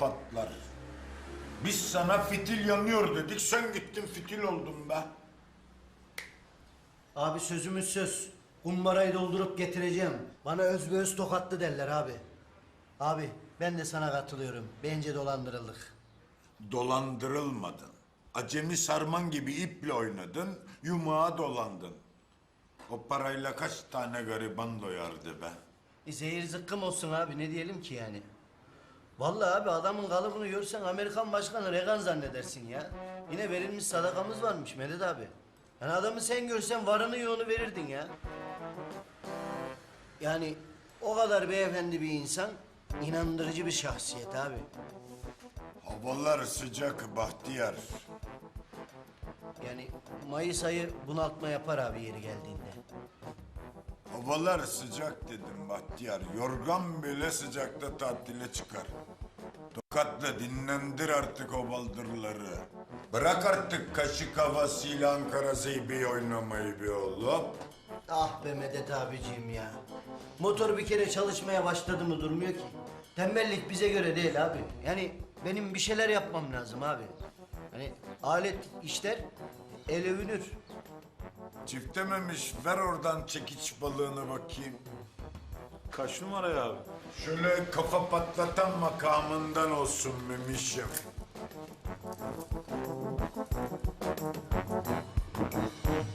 patlar. Biz sana fitil yanıyor dedik, sen gittin fitil oldun be. Abi sözümüz söz. Kumbarayı doldurup getireceğim. Bana öz öz tokatlı derler abi. Abi ben de sana katılıyorum. Bence dolandırıldık. Dolandırılmadın. Acemi sarman gibi iple oynadın, yumağa dolandın. O parayla kaç tane gariban doyardı be. E, zehir zıkkım olsun abi ne diyelim ki yani. Vallahi abi adamın kalıbını görsen Amerikan Başkanı Reagan zannedersin ya. Yine verilmiş sadakamız varmış Medet abi. Yani adamı sen görsen varını yoğunu verirdin ya. Yani o kadar beyefendi bir insan, inandırıcı bir şahsiyet abi. Havalar sıcak Bahtiyar. Yani Mayıs ayı bunaltma yapar abi yeri geldiğinde. Havalar sıcak dedim Bahtiyar. Yorgan bile sıcakta tatile çıkar. Tokatla dinlendir artık o baldırları. Bırak artık kaşık havasıyla Ankara Zeybe'yi oynamayı bir oğlum. Ah be Medet abiciğim ya. Motor bir kere çalışmaya başladı mı durmuyor ki. Tembellik bize göre değil abi. Yani benim bir şeyler yapmam lazım abi. Hani alet işler el övünür. Çiftememiş ver oradan çekiç balığını bakayım. Kaç numara ya? Şöyle kafa patlatan makamından olsun Memiş'im.